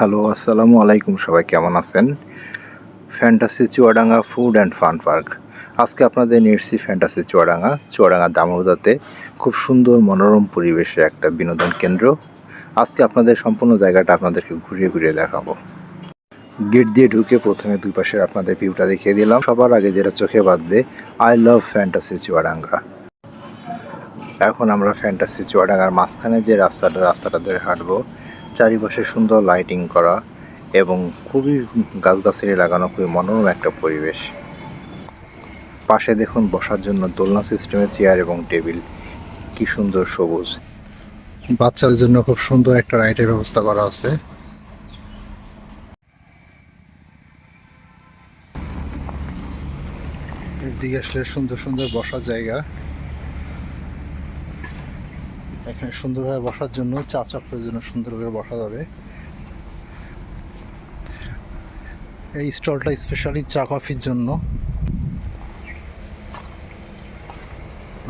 Hello, আসসালামু আলাইকুম, সবাই কেমন আছেন? Fantasy Chuadanga food and fun park. আজকে আপনাদের নিয়ে এসেছি ফ্যান্টাসি চুয়াডাঙ্গা চুয়াডাঙ্গা দামোদাতে খুব সুন্দর মনোরম পরিবেশে একটা বিনোদন কেন্দ্র। আজকে আপনাদের সম্পূর্ণ জায়গাটা আপনাদেরকে ঘুরিয়ে ঘুরিয়ে দেখাবো। গেট দিয়ে ঢুকে প্রথমে দুই পাশের আপনাদের ভিউটা দেখিয়ে দিলাম। সবার আগে যেটা চোখে বাঁধবে আই লাভ ফ্যান্টাসি চুয়াডাঙ্গা। এখন আমরা ফ্যান্টাসি চুয়াডাঙ্গার মাঝখানে যে রাস্তাটা রাস্তাটা ধরে হাঁটবো চারিপাশে সুন্দর লাইটিং করা এবং খুবই গাছগাছালি লাগানো, খুবই মনোরম একটা পরিবেশ। পাশে দেখুন বসার জন্য দোলনা সিস্টেমের চেয়ার এবং টেবিল কি সুন্দর সবুজ। বাচ্চাদের জন্য খুব সুন্দর একটা রাইডের ব্যবস্থা করা আছে। এদিকে আসলে সুন্দর সুন্দর বসার জায়গা। এখানে সুন্দরভাবে বসার জন্য চা চাপড়ের জন্য সুন্দর করে বসা যাবে। এই স্টলটা স্পেশালি চা কফির জন্য।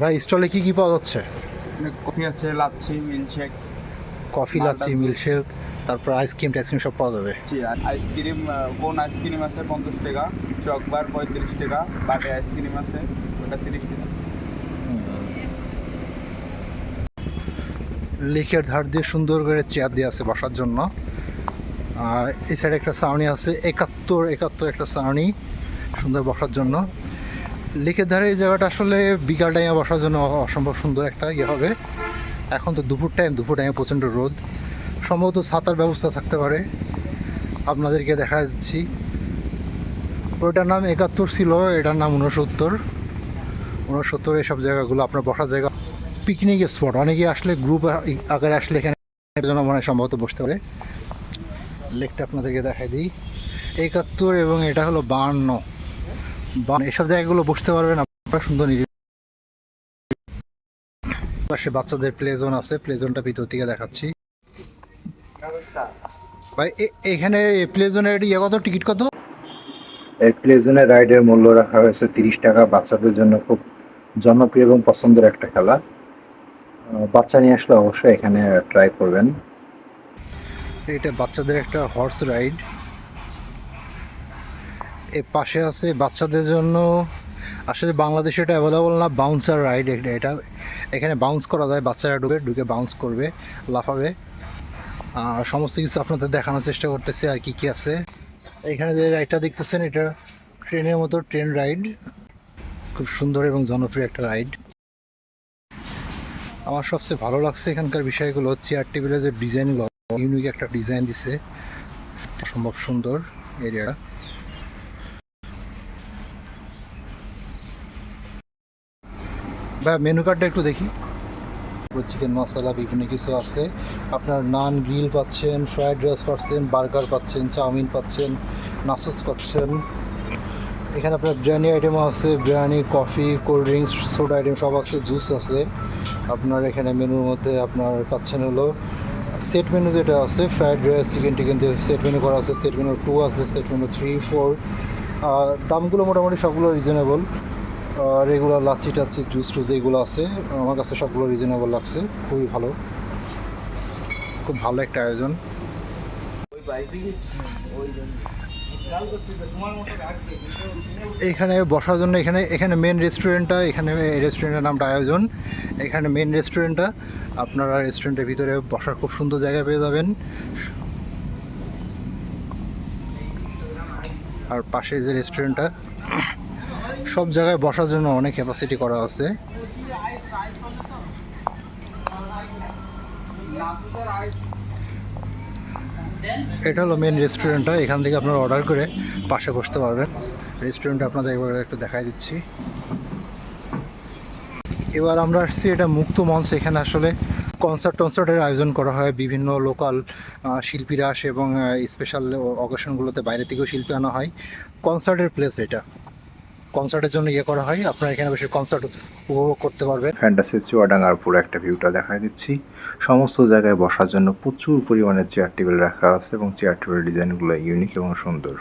ভাই স্টলে কি কি পাওয়া যাচ্ছে? কফি আছে lassi milkshake. Coffee lassi milkshake তারপর আইসক্রিম টাইসক্রিম সব পাওয়া যাবে। আইসক্রিম কোন আইসক্রিম আছে? পঞ্চাশ টাকা। চকবার পঁয়ত্রিশ টাকা বাটে আইসক্রিম আছে ওটা তিরিশ টাকা। লেকের ধার দিয়ে সুন্দর করে চেয়ার দিয়ে আছে বসার জন্য। আর এই সাইডে একটা সাউনি আছে, একাত্তর একাত্তর একটা সাউনি সুন্দর বসার জন্য। লেকের ধারে এই জায়গাটা আসলে বিকাল টাইমে বসার জন্য অসম্ভব সুন্দর একটা ইয়ে হবে। এখন তো দুপুর টাইম দুপুর টাইমে প্রচণ্ড রোদ। সম্ভবত ছাতার ব্যবস্থা থাকতে পারে। আপনাদেরকে দেখা যাচ্ছি। ওইটার নাম একাত্তর ছিল, এটার নাম উনসত্তর উনসত্তর এসব জায়গাগুলো আপনার বসার জায়গা পিকনিক স্পট অনেকে আসলে গ্রুপ আকারে আসলে এখানে জন্য মনে সম্ভবত বসতে পারে। লেকটা আপনাদেরকে দেখাই দিই। একাত্তর এবং এটা হলো বাহান্ন বান, এসব জায়গাগুলো বসতে পারবেন, আপনারা সুন্দর নিরিবিলি পাশে বাচ্চাদের প্লে জোন আছে। প্লে জোনটা ভিতর থেকে দেখাচ্ছি। ভাই এখানে প্লে জোনের ইয়ে কত? টিকিট কত? এই প্লে রাইডের মূল্য রাখা হয়েছে তিরিশ টাকা। বাচ্চাদের জন্য খুব জনপ্রিয় এবং পছন্দের একটা খেলা। বাচ্চা নিয়ে আসলে অবশ্যই এখানে ট্রাই করবেন। এটা বাচ্চাদের একটা হর্স রাইড এ পাশে আছে বাচ্চাদের জন্য, আসলে বাংলাদেশে এটা অ্যাভেলেবল না বাউন্সার রাইড এটা এখানে বাউন্স করা যায়, বাচ্চারা ঢুকে ঢুকে বাউন্স করবে, লাফাবে। সমস্ত কিছু আপনাদের দেখানোর চেষ্টা করতেছে আর কি কি আছে। এখানে যে রাইডটা দেখতেছেন, এটা ট্রেনের মতো ট্রেন রাইড খুব সুন্দর এবং জনপ্রিয় একটা রাইড আমার সবচেয়ে ভালো লাগছে এখানকার বিষয়গুলো চেয়ার টেবিলের যে ডিজাইনগুলো ইউনিক একটা ডিজাইন দিছে। সম্ভব সুন্দর এরিয়াটা ভাই মেনু কার্ডটা একটু দেখি। চিকেন মশলা বিভিন্ন কিছু আছে। আপনার নান গ্রিল পাচ্ছেন ফ্রায়েড রাইস পাচ্ছেন বার্গার পাচ্ছেন, চাউমিন পাচ্ছেন নাসস পাচ্ছেন। এখানে আপনার বিরিয়ানি আইটেমও আছে biryani coffee cold drinks soda item সব আছে জুস আছে। আপনার এখানে মেনুর মধ্যে আপনার পাচ্ছেন হলো সেট মেনু যেটা আছে ফ্রাইড রাইস চিকেন টিকেন যে সেট মেনু করা আছে সেট মেনু টু আছে সেট মেনু থ্রি ফোর দামগুলো মোটামুটি সবগুলো রিজনেবল রেগুলার লাচ্ছি টাচ্ছি জুস টুস এইগুলো আছে। আমার কাছে সবগুলো রিজনেবল লাগছে, খুবই ভালো। খুব ভালো একটা আয়োজন। এখানে বসার জন্য এখানে এখানে মেন রেস্টুরেন্টটা এখানে রেস্টুরেন্টের নামটা আয়োজন। এখানে মেন রেস্টুরেন্টটা আপনারা রেস্টুরেন্টের ভিতরে বসার খুব সুন্দর জায়গা পেয়ে যাবেন। আর পাশে যে রেস্টুরেন্টটা সব জায়গায় বসার জন্য অনেক ক্যাপাসিটি করা আছে। এটা হলো মেন রেস্টুরেন্টটা এখান থেকে আপনারা অর্ডার করে পাশে বসতে পারবেন। রেস্টুরেন্টটা আপনাদের একবার একটু দেখাই দিচ্ছি। এবার আমরা আসছি এটা মুক্ত মঞ্চ। এখানে আসলে কনসার্ট টনসার্টের আয়োজন করা হয়। বিভিন্ন লোকাল শিল্পীরা আসে এবং স্পেশাল অকেশনগুলোতে বাইরে থেকেও শিল্পী আনা হয়। কনসার্টের প্লেস এটা। কনসার্টের জন্য ইয়ে করা হয়। আপনারা এখানে বসে কনসার্ট উপভোগ করতে পারবেন। ফ্যান্টাসি চুয়াডাঙ্গার পুরো একটা ভিউটা দেখাই দিচ্ছি। সমস্ত জায়গায় বসার জন্য প্রচুর পরিমাণে চেয়ার টেবিল রাখা আছে এবং চেয়ার টেবিল ডিজাইনগুলো ইউনিক এবং সুন্দর।